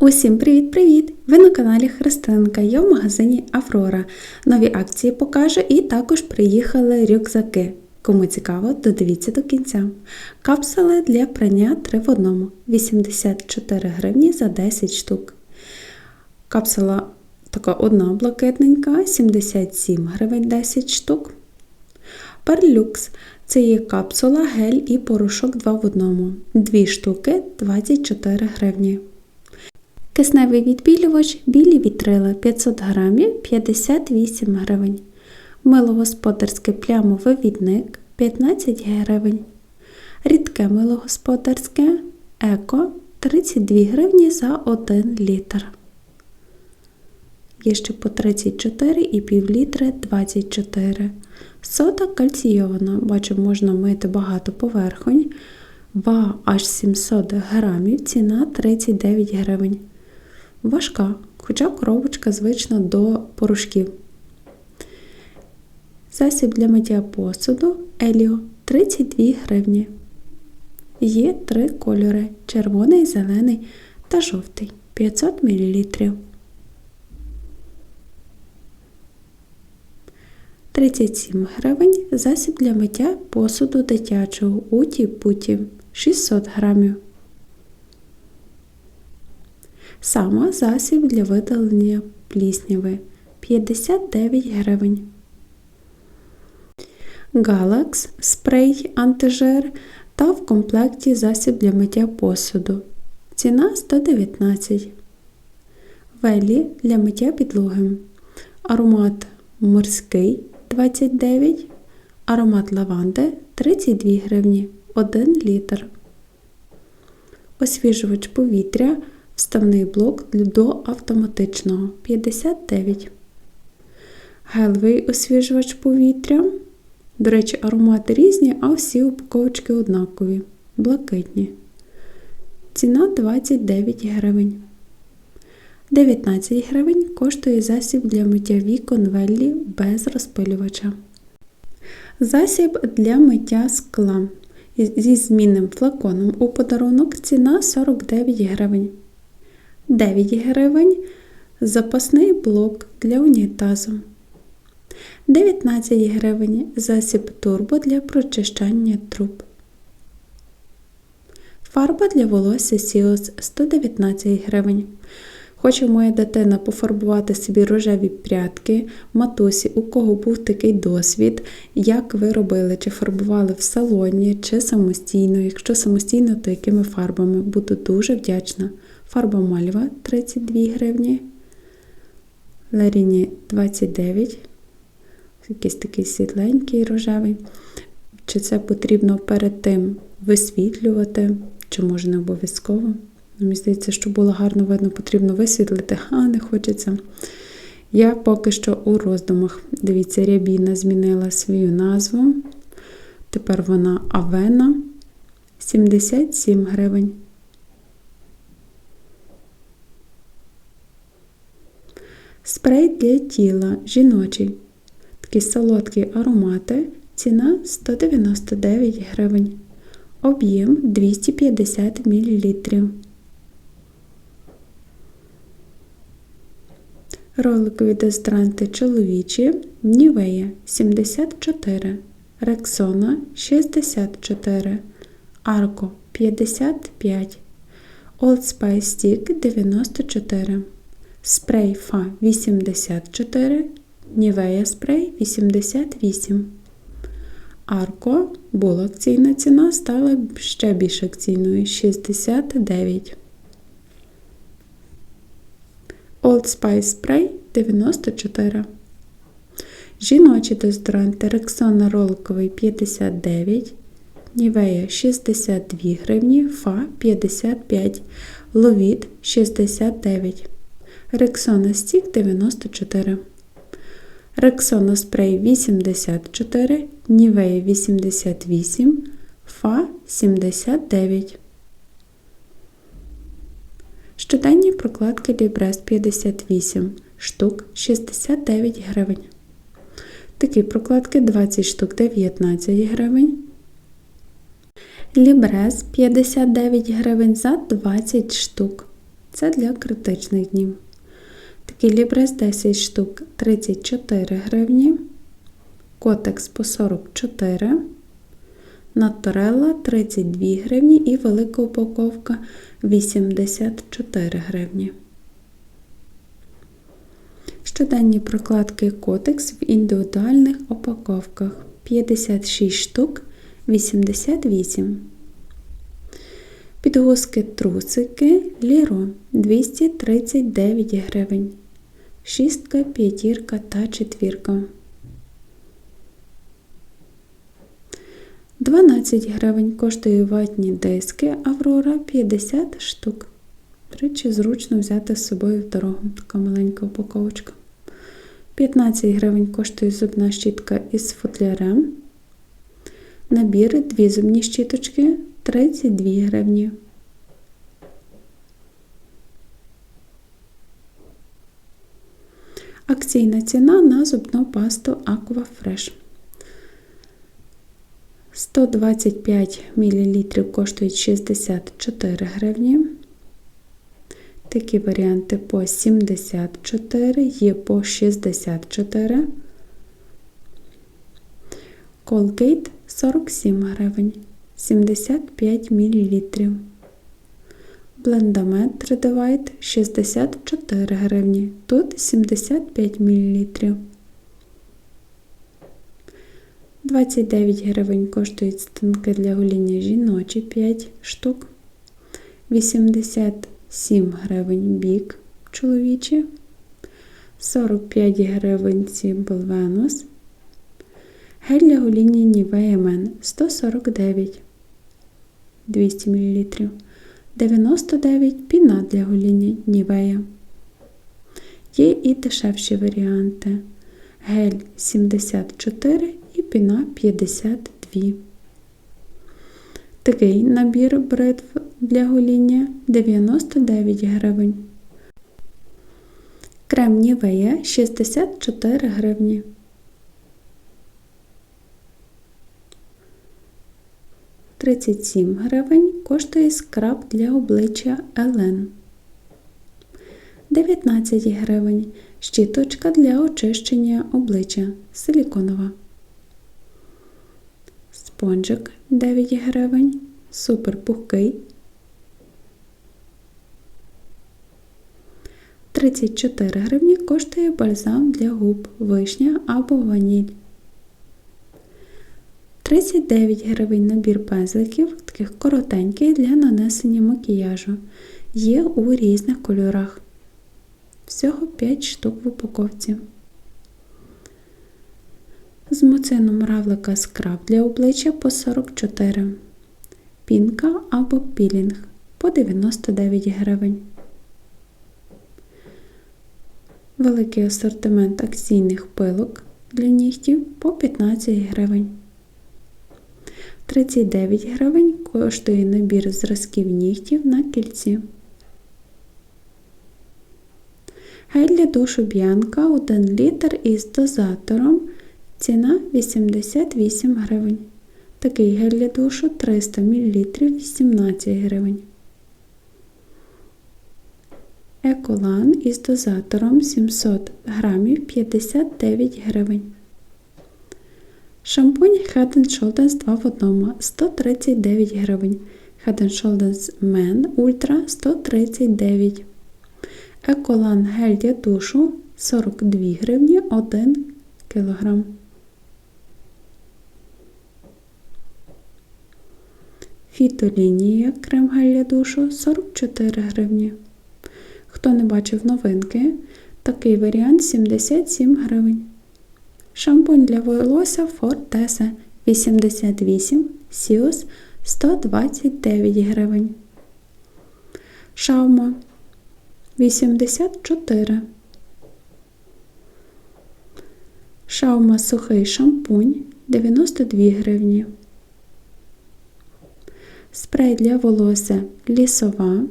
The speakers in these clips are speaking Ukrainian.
Усім привіт-привіт! Ви на каналі Христинка. Я в магазині Аврора. Нові акції покажу і також приїхали рюкзаки. Кому цікаво, додивіться до кінця. Капсули для прання 3 в 1. 84 гривні за 10 штук. Капсула така одна блакитненька, 77 гривень 10 штук. Перлюкс це є капсула, гель і порошок 2 в 1. Дві штуки 24 гривні. Кисневий відбілювач білі вітрила 500 грамів 58 гривень. Мило господарське плямовий відник 15 гривень. Рідке мило господарське еко 32 гривні за 1 літр. Є ще по 34 і пів літри 24. Сода кальційована, бачу, можна мити багато поверхонь. Вага аж 700 грамів, ціна 39 гривень. Важка, хоча коробочка звична до порошків. Засіб для миття посуду Еліо 32 гривні. Є три кольори: червоний, зелений та жовтий 500 мл. 37 гривень засіб для миття посуду дитячого уті путі 600 грамів. Сама засіб для видалення плісняви 59 гривень. Галакс спрей антижир та в комплекті засіб для миття посуду. Ціна 119 Велі для миття підлоги. Аромат морський 29, аромат лаванди 32 гривні 1 літр. Освіжувач повітря Вставний блок до автоматичного 59. Гелевий освіжувач повітря. До речі, аромати різні, а всі упаковочки однакові. Блакитні. Ціна 29 гривень. 19 гривень коштує засіб для миття вікон Веллі без розпилювача. Засіб для миття скла. Зі змінним флаконом у подарунок ціна 49 гривень. 9 гривень запасний блок для унітазу. 19 гривень засіб турбо для прочищання труб. Фарба для волосся Сіос 119 гривень. Хоче моя дитина пофарбувати собі рожеві прядки, матусі, у кого був такий досвід, як ви робили, чи фарбували в салоні, чи самостійно. Якщо самостійно, то якими фарбами. Буду дуже вдячна. Фарба мальва 32 гривні. Ларіні 29. Якийсь такий світленький рожевий. Чи це потрібно перед тим висвітлювати, чи може не обов'язково. Мені здається, що було гарно видно, потрібно висвітлити, а не хочеться. Я поки що у роздумах. Дивіться, рябіна змінила свою назву. Тепер вона Авена 77 гривень. Спрей для тіла жіночий. Такі солодкі аромати. Ціна 199 гривень. Об'єм 250 мл. Роликові дезодоранти чоловічі Нівея 74, Рексона 64, Арко 55, Old Spice Stick 94, Спрей Фа 84, Нівея спрей 88. Арко була акційна ціна, стала ще більш акційною 69. Old Spice Spray 94. Жіночі дезодоранти Рексона роликовий 59, Нівея 62 гривні, Фа 55, Ловіт 69, Рексона Стік 94. Рексона спрей 84, Нівея 88, Фа 79. Щоденні прокладки Лібрест 58 штук 69 гривень. Такі прокладки 20 штук 19 гривень. Лібрес 59 гривень за 20 штук. Це для критичних днів. Такий лібрес 10 штук 34 гривні. Котекс по 44. Натурелла 32 гривні і велика упаковка 84 гривні. Щоденні прокладки котекс в індивідуальних упаковках 56 штук 88. Підгузки трусики Ліро 239 гривень. Шістка, п'ятірка та четвірка. 12 гривень коштує ватні диски Аврора 50 штук. До речі, зручно взяти з собою в дорогу. Така маленька упаковочка. 15 гривень коштує зубна щітка із футлярем. Набір дві зубні щіточки 32 гривні. Акційна ціна на зубну пасту Aqua Fresh. 125 мл коштують 64 гривні. Такі варіанти по 74, є по 64. Colgate 47 гривень, 75 мл. Блендамет Redivite 64 гривні, тут 75 мл. 29 гривень коштують станки для гоління жіночі 5 штук. 87 гривень бік чоловічі. 45 гривень Simple Venus. Гель для гоління Men 149 200 мл. 99 піна для гоління Nivea. Є і дешевші варіанти. Гель 74 і піна 52. Такий набір бритв для гоління 99 гривень. Крем Нівея 64 гривні. Тридцять гривень коштує скраб для обличчя Елен. 19 гривень щіточка для очищення обличчя силіконова. Спонжик 9 гривень, супер пухкий. 34 гривні коштує бальзам для губ, вишня або ваніль. 39 гривень набір пензликів, таких коротеньких для нанесення макіяжу. Є у різних кольорах. Всього 5 штук в упаковці. З муцином равлика скраб для обличчя по 44. Пінка або пілінг по 99 гривень. Великий асортимент акційних пилок для нігтів по 15 гривень. 39 гривень коштує набір зразків нігтів на кільці. Гель для душу Б'янка 1 літр із дозатором. Ціна 88 гривень. Такий гель для душу 300 мл 18 гривень. Еколан із дозатором 700 грамів 59 гривень. Шампунь Head Shoulders 2 в 1 139 гривень. Head Shoulders Men Ultra 139 Еколан гель для душу 42 гривні 1 кг. Фітолінія крем гель для душу 44 гривні. Хто не бачив новинки, такий варіант 77 гривень. Шампунь для волосся Fortese 88 Сіус 129 гривень. Шаума 84. Шаума сухий шампунь 92 гривні. Спрей для волосся лісова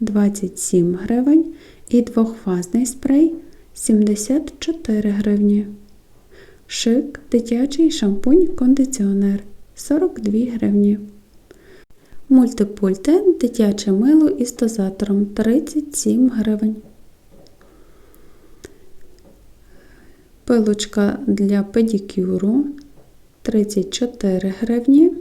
27 гривень і двохфазний спрей 74 гривні. Шик дитячий шампунь кондиціонер 42 гривні. Мультипульти дитяче мило із дозатором 37 гривень. Пилочка для педикюру 34 гривні.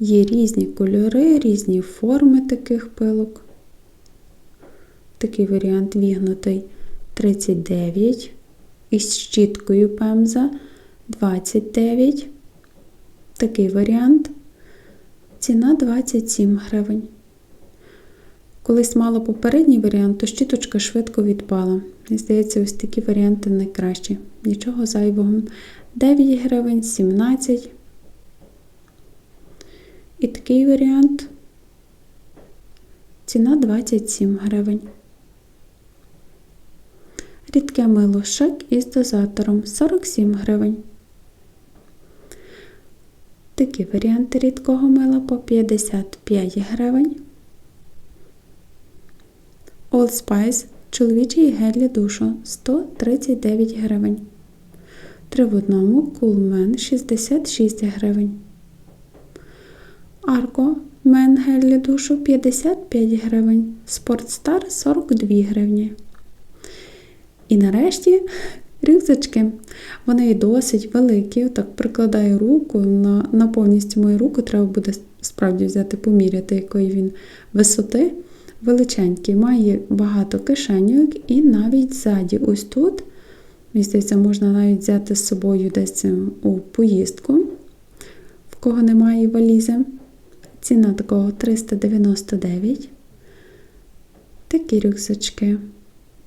Є різні кольори, різні форми таких пилок. Такий варіант вігнутий 39 із щіткою пемза 29. Такий варіант. Ціна 27 гривень. Колись мала попередній варіант, то щіточка швидко відпала. Мені здається, ось такі варіанти найкращі. Нічого зайвого. 9 гривень, 17. І такий варіант. Ціна 27 гривень. Рідке мило шик із дозатором 47 гривень. Такі варіанти рідкого мила по 55 гривень. Old Spice чоловічий гель для душу 139 гривень. Три в одному Coolman 66 гривень. Арко Мен гель для душу 55 гривень. Спортстар 42 гривні. І нарешті рюкзачки. Вони досить великі. Так прикладаю руку на, на повністю мою руку. Треба буде справді взяти, поміряти, якої він висоти. Величенький, має багато кишеньок і навіть ззаді, ось тут, мені можна навіть взяти з собою десь у поїздку, в кого немає валізи. Ціна такого 399. Такі рюкзачки.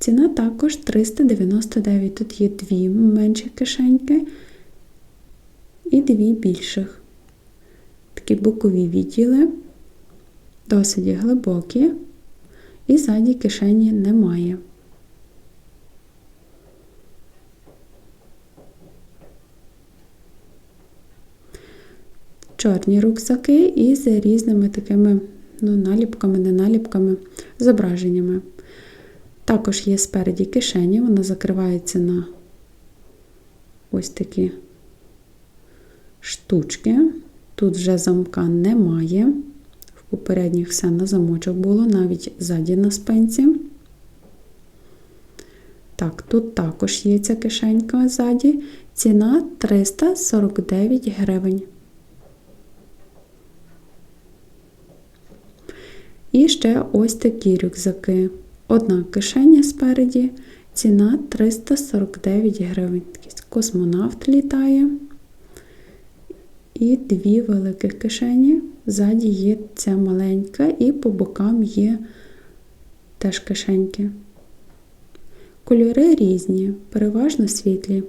Ціна також 399. Тут є дві менші кишеньки і дві більших. Такі бокові відділи, досить глибокі, і ззаді кишені немає. Чорні рюкзаки із різними такими ну, наліпками, не наліпками, зображеннями. Також є спереді кишені, вона закривається на ось такі штучки. Тут вже замка немає. В попередніх все на замочок було, навіть ззаді на спинці. Так, тут також є ця кишенька ззаді. Ціна 349 гривень. І ще ось такі рюкзаки. Одна кишеня спереді, ціна 349 гривень. Космонавт літає. І дві великих кишені. Ззаді є ця маленька, і по бокам є теж кишеньки. Кольори різні, переважно світлі.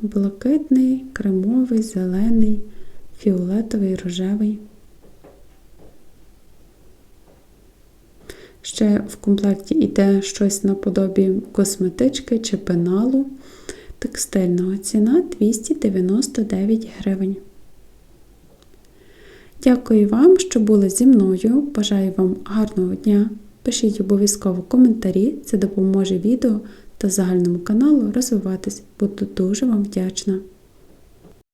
Блакитний, кремовий, зелений, фіолетовий, рожевий. Ще в комплекті йде щось наподобі косметички чи пеналу. Текстильного ціна 299 гривень. Дякую вам, що були зі мною. Бажаю вам гарного дня. Пишіть обов'язково коментарі, це допоможе відео та загальному каналу розвиватись. Буду дуже вам вдячна.